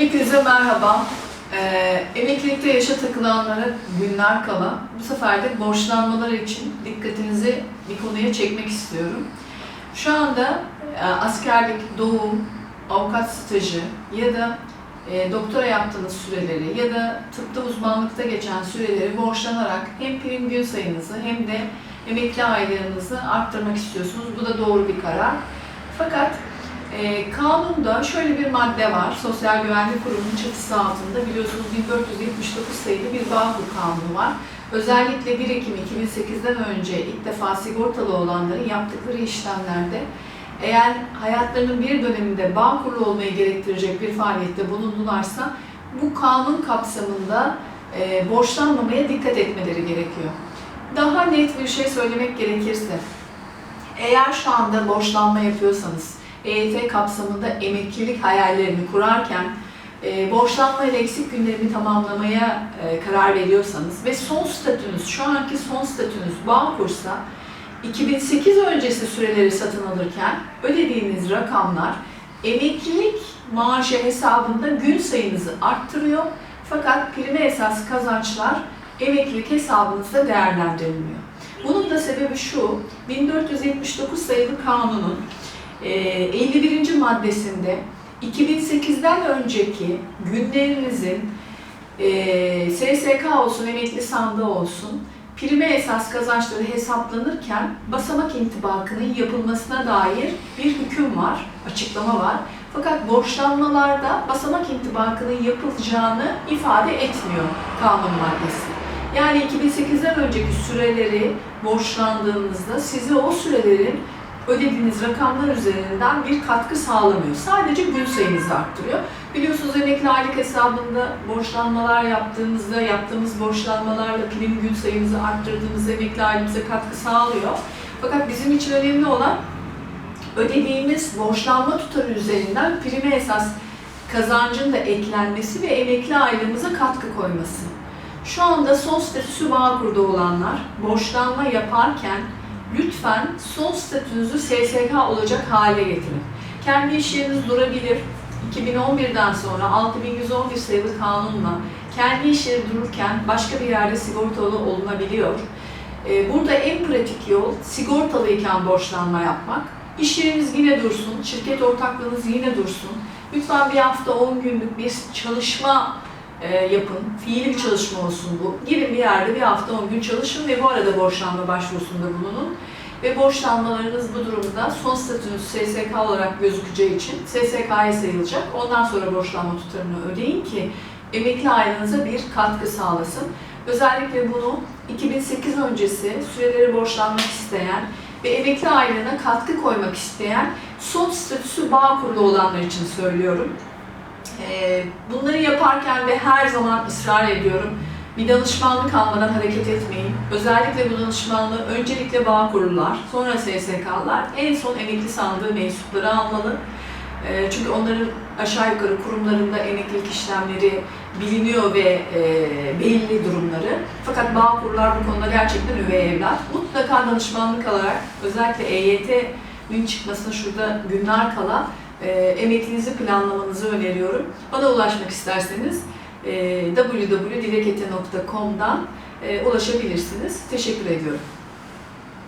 Hepinize merhaba. Ee, emeklilikte yaşa takılanlara günler kala bu sefer de borçlanmalar için dikkatinizi bir konuya çekmek istiyorum. Şu anda e, askerlik, doğum, avukat stajı ya da e, doktora yaptığınız süreleri ya da tıpta uzmanlıkta geçen süreleri borçlanarak hem prim gün sayınızı hem de emekli aylarınızı arttırmak istiyorsunuz. Bu da doğru bir karar. Fakat e, kanunda şöyle bir madde var. Sosyal Güvenlik Kurumu'nun çatısı altında biliyorsunuz 1479 sayılı bir Bağkur Kanunu var. Özellikle 1 Ekim 2008'den önce ilk defa sigortalı olanların yaptıkları işlemlerde eğer hayatlarının bir döneminde Bağkurlu olmayı gerektirecek bir faaliyette bulundularsa bu kanun kapsamında e, borçlanmamaya dikkat etmeleri gerekiyor. Daha net bir şey söylemek gerekirse, eğer şu anda borçlanma yapıyorsanız, EYT kapsamında emeklilik hayallerini kurarken e, borçlanma ile eksik günlerimi tamamlamaya e, karar veriyorsanız ve son statünüz, şu anki son statünüz Bağkur'sa 2008 öncesi süreleri satın alırken ödediğiniz rakamlar emeklilik maaşı hesabında gün sayınızı arttırıyor fakat prime esas kazançlar emeklilik hesabınızda değerlendirilmiyor. Bunun da sebebi şu, 1479 sayılı kanunun 51. maddesinde 2008'den önceki günlerinizin e, SSK olsun, emekli sandığı olsun, prime esas kazançları hesaplanırken basamak intibakının yapılmasına dair bir hüküm var, açıklama var. Fakat borçlanmalarda basamak intibakının yapılacağını ifade etmiyor kanun maddesi. Yani 2008'den önceki süreleri borçlandığınızda size o sürelerin ödediğiniz rakamlar üzerinden bir katkı sağlamıyor. Sadece gün sayınızı arttırıyor. Biliyorsunuz emekli aylık hesabında borçlanmalar yaptığımızda, yaptığımız borçlanmalarla prim gün sayımızı arttırdığımızda emekli aylığımıza katkı sağlıyor. Fakat bizim için önemli olan ödediğimiz borçlanma tutarı üzerinden prime esas kazancın da eklenmesi ve emekli aylığımıza katkı koyması. Şu anda son statüsü Bağkur'da olanlar borçlanma yaparken lütfen son statünüzü SSK olacak hale getirin. Kendi iş yeriniz durabilir. 2011'den sonra 6111 sayılı kanunla kendi iş yeri dururken başka bir yerde sigortalı olunabiliyor. Ee, Burada en pratik yol sigortalıyken borçlanma yapmak. İş yeriniz yine dursun, şirket ortaklığınız yine dursun. Lütfen bir hafta 10 günlük bir çalışma e, yapın. Fiili bir çalışma olsun bu. Girin bir yerde bir hafta 10 gün çalışın ve bu arada borçlanma başvurusunda bulunun. Ve borçlanmalarınız bu durumda son statünüz SSK olarak gözükeceği için SSK'ya sayılacak. Ondan sonra borçlanma tutarını ödeyin ki emekli aylığınıza bir katkı sağlasın. Özellikle bunu 2008 öncesi süreleri borçlanmak isteyen ve emekli aylığına katkı koymak isteyen son statüsü Bağkur'da olanlar için söylüyorum. Ee, Bunları yaparken de her zaman ısrar ediyorum. Bir danışmanlık almadan hareket etmeyin. Özellikle bu danışmanlığı öncelikle Bağkurlular, sonra SSK'lar, en son emekli sandığı mensupları almalı. Ee, Çünkü onların aşağı yukarı kurumlarında emeklilik işlemleri biliniyor ve e, belli durumları. Fakat Bağkurlar bu konuda gerçekten üvey evlat. Mutlaka danışmanlık alarak özellikle EYT'nin çıkmasına şurada günler kala e, emekliliğinizi planlamanızı öneriyorum. Bana ulaşmak isterseniz e, www.dilekete.com'dan e, ulaşabilirsiniz. Teşekkür ediyorum.